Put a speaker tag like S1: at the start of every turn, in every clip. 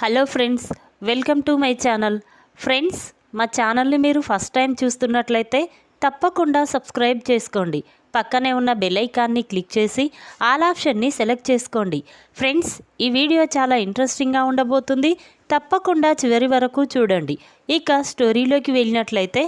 S1: Hello friends welcome to my channel. Friends మా ఛానల్ని మీరు ఫస్ట్ టైం చూస్తున్నట్లయితే తప్పకుండా సబ్స్క్రైబ్ చేసుకోండి. పక్కనే ఉన్న బెల్ ఐకాన్ని క్లిక్ చేసి ఆల్ ఆప్షన్ని సెలెక్ట్ చేసుకోండి. ఫ్రెండ్స్ ఈ వీడియో చాలా ఇంట్రెస్టింగ్గా ఉండబోతుంది. తప్పకుండా చివరి వరకు చూడండి. ఇక స్టోరీలోకి వెళ్ళినట్లయితే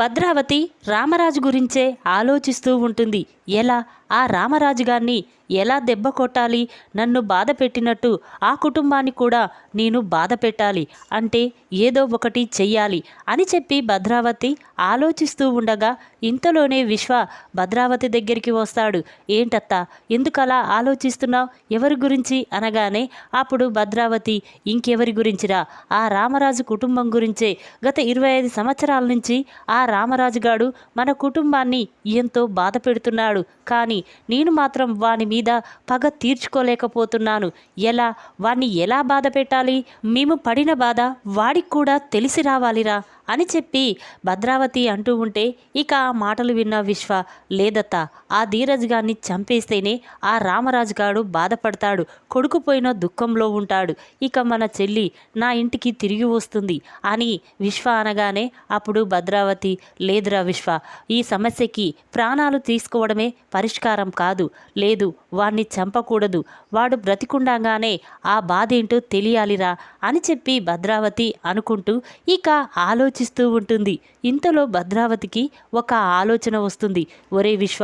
S1: భద్రావతి రామరాజు గురించే ఆలోచిస్తూ ఉంటుంది. ఎలా? ఆ రామరాజు గారిని ఎలా దెబ్బ కొట్టాలి? నన్ను బాధ పెట్టినట్టు ఆ కుటుంబాన్ని కూడా నేను బాధ పెట్టాలి. అంటే ఏదో ఒకటి చెయ్యాలి అని చెప్పి భద్రావతి ఆలోచిస్తూ ఉండగా ఇంతలోనే విశ్వ భద్రావతి దగ్గరికి వస్తాడు. ఏంటత్తా ఎందుకలా ఆలోచిస్తున్నావు? ఎవరి గురించి? అనగానే అప్పుడు భద్రావతి ఇంకెవరి గురించిరా? ఆ రామరాజు కుటుంబం గురించే. గత ఇరవై ఐదు సంవత్సరాల నుంచి ఆ రామరాజు గాడు మన కుటుంబాన్ని ఎంతో బాధ పెడుతున్నాడు. కానీ నేను మాత్రం వాని మీద పగ తీర్చుకోలేకపోతున్నాను. ఎలా? వాణ్ణి ఎలా బాధ పెట్టాలి మేము పడిన బాధ వాడికి కూడా తెలిసి రావాలిరా. అని చెప్పి భద్రావతి అంటూ ఉంటే ఇక ఆ మాటలు విన్న విశ్వ లేదత్త ఆ ధీరజ్ గారిని చంపేస్తేనే ఆ రామరాజు గాడు బాధపడతాడు కొడుకుపోయిన దుఃఖంలో ఉంటాడు. ఇక మన చెల్లి నా ఇంటికి తిరిగి వస్తుంది అని విశ్వ అనగానే అప్పుడు భద్రావతి లేదురా విశ్వ ఈ సమస్యకి ప్రాణాలు తీసుకోవడమే పరిష్కారం కాదు. లేదు వాణ్ణి చంపకూడదు. వాడు బ్రతికుండగానే ఆ బాధ ఏంటో తెలియాలిరా అని చెప్పి భద్రావతి అనుకుంటూ ఇక ఆలోచిస్తూ ఉంటుంది. ఇంతలో భద్రావతికి ఒక ఆలోచన వస్తుంది. ఒరే విశ్వ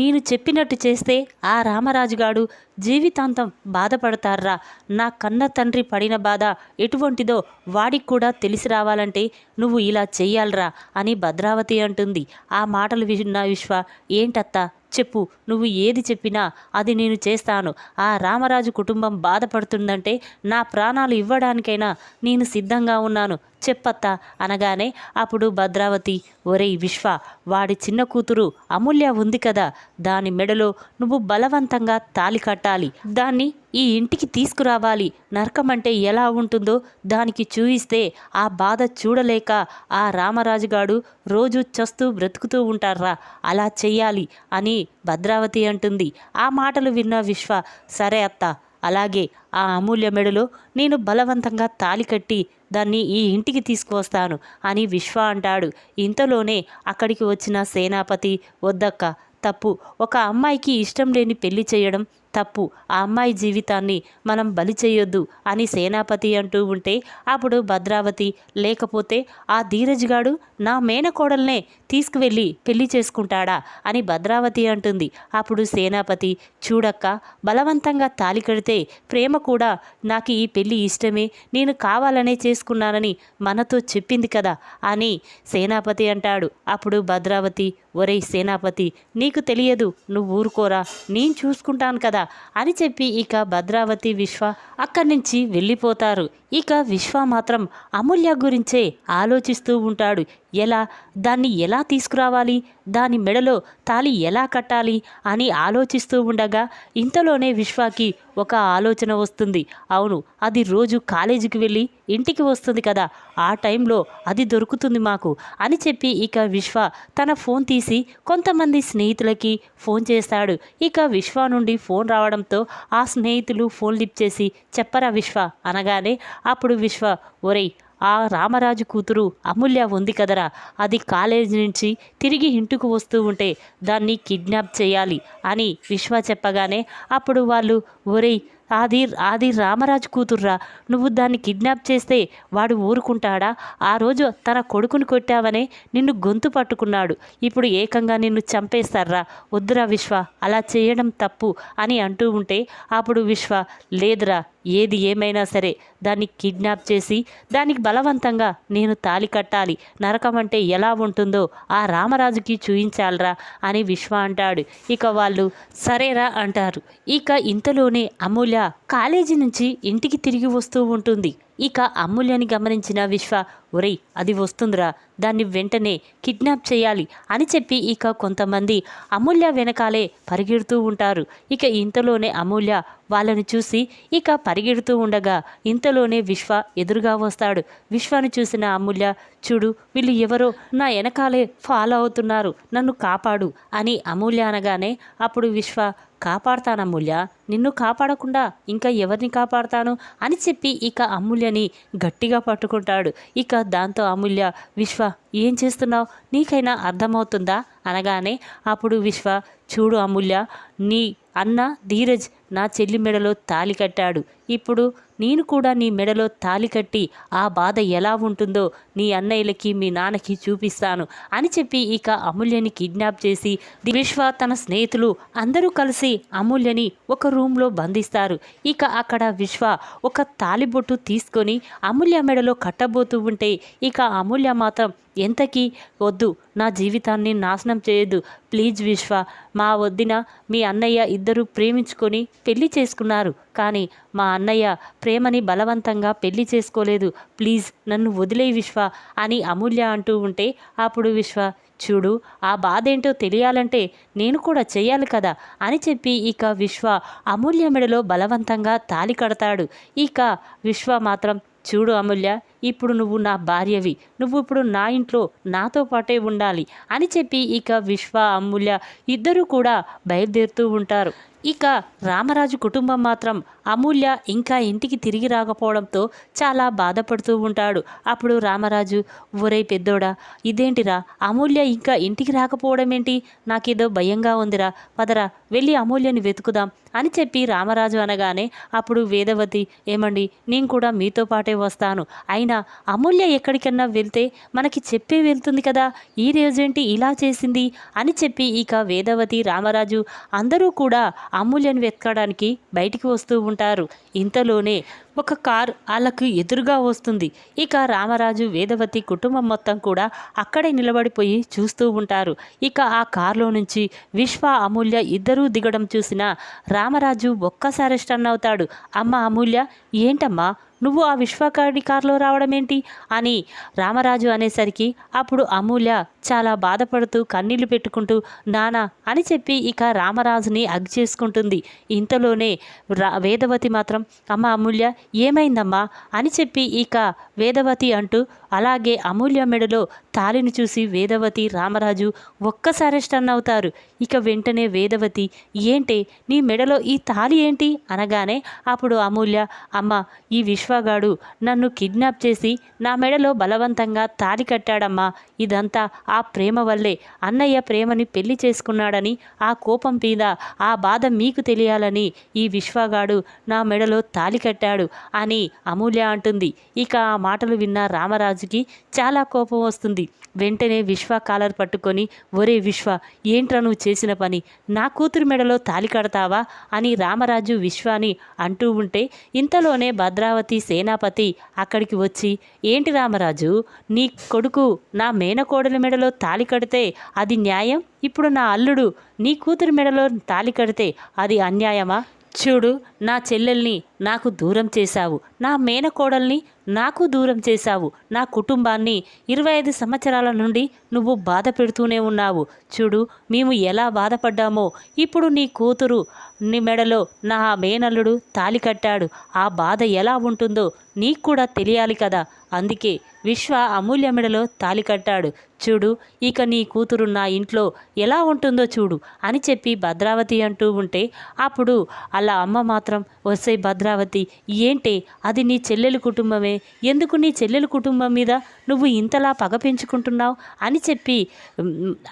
S1: నేను చెప్పినట్టు చేస్తే ఆ రామరాజుగాడు జీవితాంతం బాధపడతారా నా కన్న తండ్రి పడిన బాధ ఎటువంటిదో వాడికి కూడా తెలిసి రావాలంటే నువ్వు ఇలా చెయ్యాలరా అని భద్రావతి అంటుంది. ఆ మాటలు విన్న విశ్వ ఏంటత్తా? చెప్పు నువ్వు ఏది చెప్పినా అది నేను చేస్తాను. ఆ రామరాజు కుటుంబం బాధపడుతుందంటే నా ప్రాణాలు ఇవ్వడానికైనా నేను సిద్ధంగా ఉన్నాను. చెప్పత్తా అనగానే అప్పుడు భద్రావతి ఒరేయ్ విశ్వ వాడి చిన్న కూతురు అమూల్య ఉంది కదా దాని మెడలో నువ్వు బలవంతంగా తాలి కట్టాలి. దాన్ని ఈ ఇంటికి తీసుకురావాలి. నరకం అంటే ఎలా ఉంటుందో దానికి చూయిస్తే ఆ బాధ చూడలేక ఆ రామరాజుగాడు రోజు చస్తూ బ్రతుకుతూ ఉంటారా అలా చెయ్యాలి అని భద్రావతి అంటుంది. ఆ మాటలు విన్న విశ్వ సరే అత్త. అలాగే ఆ అమూల్య మెడలో నేను బలవంతంగా తాలి కట్టి దాన్ని ఈ ఇంటికి తీసుకువస్తాను అని విశ్వ అంటాడు. ఇంతలోనే అక్కడికి వచ్చిన సేనాపతి వద్దక్క తప్పు. ఒక అమ్మాయికి ఇష్టం లేని పెళ్ళి చేయడం తప్పు. ఆ అమ్మాయి జీవితాన్ని మనం బలి చేయొద్దు అని సేనాపతి అంటూ ఉంటే అప్పుడు భద్రావతి లేకపోతే ఆ ధీరజ్గాడు నా మేనకోడల్నే తీసుకువెళ్ళి పెళ్ళి చేసుకుంటాడా అని భద్రావతి అంటుంది. అప్పుడు సేనాపతి చూడక్క బలవంతంగా తాలి కడితే ప్రేమ కూడా నాకు ఈ పెళ్ళి ఇష్టమే నేను కావాలనే చేసుకున్నానని మనతో చెప్పింది కదా అని సేనాపతి అంటాడు. అప్పుడు భద్రావతి ఒరేయ్ సేనాపతి నీకు తెలియదు నువ్వు ఊరుకోరా నేను చూసుకుంటాను కదా అని చెప్పి ఇక భద్రావతి విశ్వ అక్కడి నుంచి వెళ్ళిపోతారు. ఇక విశ్వ మాత్రం అమూల్య గురించే ఆలోచిస్తూ ఉంటాడు. ఎలా దాన్ని ఎలా తీసుకురావాలి దాని మెడలో తాలి ఎలా కట్టాలి అని ఆలోచిస్తూ ఉండగా ఇంతలోనే విశ్వాకి ఒక ఆలోచన వస్తుంది. అవును అది రోజు కాలేజీకి వెళ్ళి ఇంటికి వస్తుంది కదా ఆ టైంలో అది దొరుకుతుంది మాకు అని చెప్పి ఇక విశ్వ తన ఫోన్ తీసి కొంతమంది స్నేహితులకి ఫోన్ చేస్తాడు. ఇక విశ్వ నుండి ఫోన్ రావడంతో ఆ స్నేహితులు ఫోన్ లిప్ చేసి చెప్పరా విశ్వ అనగానే అప్పుడు విశ్వ ఒరేయ్ ఆ రామరాజు కూతురు అమూల్య ఉంది కదరా. అది కాలేజీ నుంచి తిరిగి ఇంటికి వస్తూ ఉంటే దాన్ని కిడ్నాప్ చేయాలి అని విశ్వ చెప్పగానే అప్పుడు వాళ్ళు ఒరేయ్ అది అది రామరాజు కూతుర్రా నువ్వు దాన్ని కిడ్నాప్ చేస్తే వాడు ఊరుకుంటాడా? ఆ రోజు తన కొడుకుని కొట్టావనే నిన్ను గొంతు పట్టుకున్నాడు. ఇప్పుడు ఏకంగా నిన్ను చంపేస్తారా? వద్దురా విశ్వ అలా చేయడం తప్పు అని అంటూ ఉంటే అప్పుడు విశ్వ లేదురా ఏది ఏమైనా సరే దాన్ని కిడ్నాప్ చేసి దానికి బలవంతంగా నేను తాలి కట్టాలి. నరకం అంటే ఎలా ఉంటుందో ఆ రామరాజుకి చూయించాలరా అని విశ్వ అంటాడు. ఇక వాళ్ళు సరేరా అంటారు. ఇక ఇంతలోనే అమూల్య కాలేజీ నుంచి ఇంటికి తిరిగి వస్తూ ఉంటుంది. ఇక అమూల్యని గమనించిన విశ్వ ఒరేయ్ అది వస్తుందిరా దాన్ని వెంటనే కిడ్నాప్ చేయాలి అని చెప్పి ఇక కొంతమంది అమూల్య వెనకాలే పరిగెడుతూ ఉంటారు. ఇక ఇంతలోనే అమూల్య వాళ్ళని చూసి ఇక పరిగెడుతూ ఉండగా ఇంతలోనే విశ్వ ఎదురుగా వస్తాడు. విశ్వను చూసిన అమూల్య చూడు వీళ్ళు ఎవరో నా వెనకాలే ఫాలో అవుతున్నారు నన్ను కాపాడు అని అమూల్య అనగానే అప్పుడు విశ్వ కాపాడతాను అమూల్య? నిన్ను కాపాడకుండా ఇంకా ఎవరిని కాపాడతాను? అని చెప్పి ఇక అమూల్యని గట్టిగా పట్టుకుంటాడు. ఇక దాంతో అమూల్య విశ్వ ఏం చేస్తున్నావు? నీకైనా అర్థమవుతుందా? అనగానే అప్పుడు విశ్వ చూడు అమూల్య నీ అన్న ధీరజ్ నా చెల్లి మెడలో తాలి కట్టాడు. ఇప్పుడు నేను కూడా నీ మెడలో తాలి కట్టి ఆ బాధ ఎలా ఉంటుందో నీ అన్నయ్యలకి మీ నాన్నకి చూపిస్తాను అని చెప్పి ఇక అమూల్యని కిడ్నాప్ చేసి విశ్వ తన స్నేహితులు అందరూ కలిసి అమూల్యని ఒక రూమ్లో బంధిస్తారు. ఇక అక్కడ విశ్వ ఒక తాలిబొట్టు తీసుకొని అమూల్య మెడలో కట్టబోతూ ఉంటే ఇక అమూల్య మాత్రం ఎంతకీ వద్దు నా జీవితాన్ని నాశనం చేయదు. ప్లీజ్ విశ్వ మా వద్దిన మీ అన్నయ్య ఇద్దరు ప్రేమించుకొని పెళ్ళి చేసుకున్నారు. కానీ మా అన్నయ్య ప్రేమని బలవంతంగా పెళ్ళి చేసుకోలేదు. ప్లీజ్ నన్ను వదిలే విశ్వ అని అమూల్య అంటూ ఉంటే అప్పుడు విశ్వ చూడు ఆ బాధ ఏంటో తెలియాలంటే నేను కూడా చేయాలి కదా అని చెప్పి ఇక విశ్వ అమూల్య మెడలో బలవంతంగా తాలి కడతాడు. ఇక విశ్వ మాత్రం చూడు అమూల్య ఇప్పుడు నువ్వు నా భార్యవి. నువ్వు ఇప్పుడు నా ఇంట్లో నాతో పాటే ఉండాలి అని చెప్పి ఇక విశ్వ అమూల్య ఇద్దరూ కూడా బయలుదేరుతూ ఉంటారు. ఇక రామరాజు కుటుంబం మాత్రం అమూల్య ఇంకా ఇంటికి తిరిగి రాకపోవడంతో చాలా బాధపడుతూ ఉంటాడు. అప్పుడు రామరాజు ఒరే పెద్దోడా ఇదేంటిరా? అమూల్య ఇంకా ఇంటికి రాకపోవడం ఏంటి నాకేదో భయంగా ఉందిరా. పదరా వెళ్ళి అమూల్యని వెతుకుదాం అని చెప్పి రామరాజు అనగానే అప్పుడు వేదవతి ఏమండి నేను కూడా మీతో పాటే వస్తాను. అయినా అమూల్య ఎక్కడికన్నా వెళ్తే మనకి చెప్పే వెళ్తుంది కదా. ఈ రోజేంటి ఇలా చేసింది? అని చెప్పి ఇక వేదవతి రామరాజు అందరూ కూడా అమూల్యను వెతకడానికి బయటికి వస్తూ ఉంటారు. ఇంతలోనే ఒక కార్ వాళ్ళకు ఎదురుగా వస్తుంది. ఇక రామరాజు వేదవతి కుటుంబం మొత్తం కూడా అక్కడే నిలబడిపోయి చూస్తూ ఉంటారు. ఇక ఆ కారులో నుంచి విశ్వ అమూల్య ఇద్దరూ దిగడం చూసిన రామరాజు ఒక్కసారి స్టన్ అవుతాడు. అమ్మ అమూల్య ఏంటమ్మా నువ్వు ఆ విశ్వకాడి కారులో రావడం ఏంటి అని రామరాజు అనేసరికి అప్పుడు అమూల్య చాలా బాధపడుతూ కన్నీళ్ళు పెట్టుకుంటూ నానా అని చెప్పి ఇక రామరాజుని అగ్ చేసుకుంటుంది. ఇంతలోనే రా వేదవతి మాత్రం అమ్మ అమూల్య ఏమైందమ్మా? అని చెప్పి ఇక వేదవతి అంటూ అలాగే అమూల్య మెడలో తాలిని చూసి వేదవతి రామరాజు ఒక్కసారి స్టన్ అవుతారు. ఇక వెంటనే వేదవతి ఏంటి నీ మెడలో ఈ తాలి ఏంటి? అనగానే అప్పుడు అమూల్య అమ్మ ఈ విశ్వగాడు నన్ను కిడ్నాప్ చేసి నా మెడలో బలవంతంగా తాలి కట్టాడమ్మా. ఇదంతా ఆ ఆ ప్రేమ వల్లే అన్నయ్య ప్రేమని పెళ్ళి చేసుకున్నాడని ఆ కోపం మీద ఆ బాధ మీకు తెలియాలని ఈ విశ్వగాడు నా మెడలో తాలి కట్టాడు అని అమూల్య అంటుంది. ఇక ఆ మాటలు విన్న రామరాజుకి చాలా కోపం వస్తుంది. వెంటనే విశ్వ కాలర్ పట్టుకొని ఒరే విశ్వ ఏంట్రా నువ్వు చేసిన పని? నా కూతురు మెడలో తాలి కడతావా? అని రామరాజు విశ్వాని అంటూ ఉంటే ఇంతలోనే భద్రావతి సేనాపతి అక్కడికి వచ్చి ఏంటి రామరాజు నీ కొడుకు నా మేనకోడల మెడలో తాలి కడితే అది న్యాయం? ఇప్పుడు నా అల్లుడు నీ కూతురు మెడలో తాలి కడితే అది అన్యాయమా? చూడు నా చెల్లెల్ని నాకు దూరం చేశావు. నా మేనకోడల్ని నాకు దూరం చేశావు. నా కుటుంబాన్ని ఇరవై ఐదు సంవత్సరాల నుండి నువ్వు బాధ పెడుతూనే ఉన్నావు. చూడు మేము ఎలా బాధపడ్డామో. ఇప్పుడు నీ కూతురు నీ మెడలో నా మేనల్లుడు తాలి కట్టాడు. ఆ బాధ ఎలా ఉంటుందో నీకు కూడా తెలియాలి కదా. అందుకే విశ్వ అమూల్య మెడలో తాలి కట్టాడు. చూడు ఇక నీ కూతురు నా ఇంట్లో ఎలా ఉంటుందో చూడు అని చెప్పి భద్రావతి అంటూ ఉంటే అప్పుడు అలా అమ్మ మాత్రం వస్తే భద్ర భద్రావతి ఏంటే? అది నీ చెల్లెలు కుటుంబమే. ఎందుకు నీ చెల్లెలు కుటుంబం మీద నువ్వు ఇంతలా పగ పెంచుకుంటున్నావు? అని చెప్పి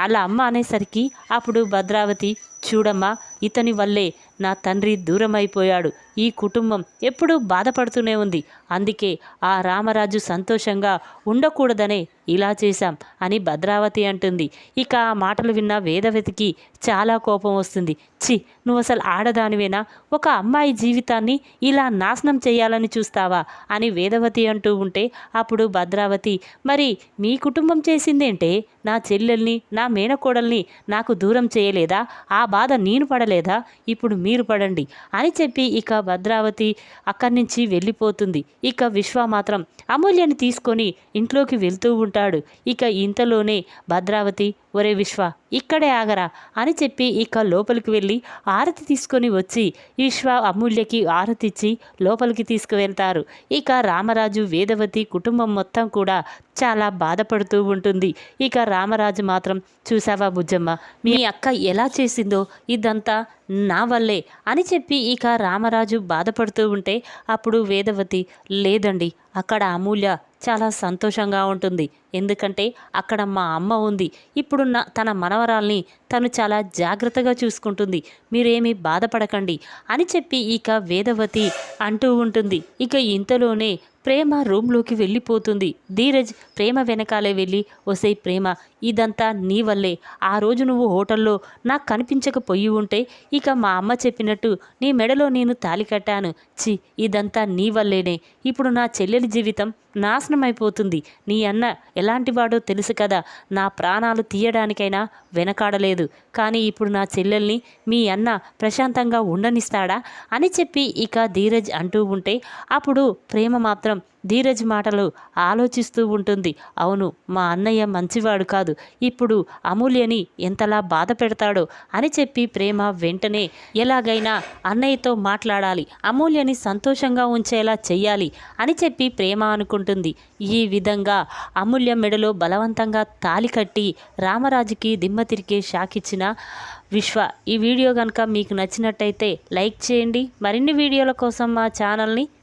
S1: అలా అమ్మ అనేసరికి అప్పుడు భద్రావతి చూడమ్మా ఇతని వల్లే నా తండ్రి దూరం అయిపోయాడు ఈ కుటుంబం ఎప్పుడూ బాధపడుతూనే ఉంది. అందుకే ఆ రామరాజు సంతోషంగా ఉండకూడదనే ఇలా చేశాం అని భద్రావతి అంటుంది. ఇక ఆ మాటలు విన్న వేదవతికి చాలా కోపం వస్తుంది. చి నువ్వు అసలు ఆడదానివేనా? ఒక అమ్మాయి జీవితాన్ని ఇలా నాశనం చేయాలని చూస్తావా? అని వేదవతి అంటూ ఉంటే అప్పుడు భద్రావతి మరి మీ కుటుంబం చేసిందేంటే? నా చెల్లెల్ని నా మేనకోడల్ని నాకు దూరం చేయలేదా? ఆ బాధ నేను పడలేదా? ఇప్పుడు మీరు పడండి అని చెప్పి ఇక భద్రావతి అక్కడి నుంచి వెళ్ళిపోతుంది. ఇక విశ్వ మాత్రం అమూల్యని తీసుకొని ఇంట్లోకి వెళ్తూ ఉంటాడు. ఇక ఇంతలోనే భద్రావతి ఒరే విశ్వ ఇక్కడే ఆగరా అని చెప్పి ఇక లోపలికి వెళ్ళి ఆరతి తీసుకొని వచ్చి విశ్వ అమూల్యకి ఆరతి ఇచ్చి లోపలికి తీసుకువెళ్తారు. ఇక రామరాజు వేదవతి కుటుంబం మొత్తం కూడా చాలా బాధపడుతూ ఉంటుంది. ఇక రామరాజు మాత్రం చూసావా బుజ్జమ్మ మీ అక్క ఎలా చేసిందో? ఇదంతా నా వల్లే అని చెప్పి ఇక రామరాజు బాధపడుతూ ఉంటే అప్పుడు వేదవతి లేదండి అక్కడ అమూల్య చాలా సంతోషంగా ఉంటుంది. ఎందుకంటే అక్కడ మా అమ్మ ఉంది. ఇప్పుడు నా తన మనవరాల్ని తను చాలా జాగ్రత్తగా చూసుకుంటుంది. మీరేమీ బాధపడకండి అని చెప్పి ఇక వేదవతి అంటూ ఉంటుంది. ఇక ఇంతలోనే ప్రేమ రూమ్లోకి వెళ్ళిపోతుంది. ధీరజ్ ప్రేమ వెనకాలే వెళ్ళి ఒసై ప్రేమ ఇదంతా నీ వల్లే. ఆ రోజు నువ్వు హోటల్లో నాకు కనిపించకపోయి ఉంటే ఇక మా అమ్మ చెప్పినట్టు నీ మెడలో నేను తాలి కట్టాను. చి ఇదంతా నీ వల్లేనే. ఇప్పుడు నా చెల్లెలి జీవితం నాశనం అయిపోతుంది నీ అన్న ఎలాంటివాడో తెలుసు కదా. నా ప్రాణాలు తీయడానికైనా వెనకాడలేదు. కానీ ఇప్పుడు నా చెల్లెల్ని మీ అన్న ప్రశాంతంగా ఉండనిస్తాడా అని చెప్పి ఇక ధీరజ్ అంటూ ఉంటే అప్పుడు ప్రేమ మాత్రం ధీరజ్ మాటలు ఆలోచిస్తూ ఉంటుంది. అవును మా అన్నయ్య మంచివాడు కాదు. ఇప్పుడు అమూల్యని ఎంతలా బాధ పెడతాడో అని చెప్పి ప్రేమ వెంటనే ఎలాగైనా అన్నయ్యతో మాట్లాడాలి. అమూల్యని సంతోషంగా ఉంచేలా చెయ్యాలి అని చెప్పి ప్రేమ అనుకుంటుంది. ఈ విధంగా అమూల్య మెడలో బలవంతంగా తాలి కట్టి రామరాజుకి దిమ్మ తిరిగే షాక్ ఇచ్చిన విశ్వ. ఈ వీడియో కనుక మీకు నచ్చినట్టయితే లైక్ చేయండి. మరిన్ని వీడియోల కోసం మా ఛానల్ని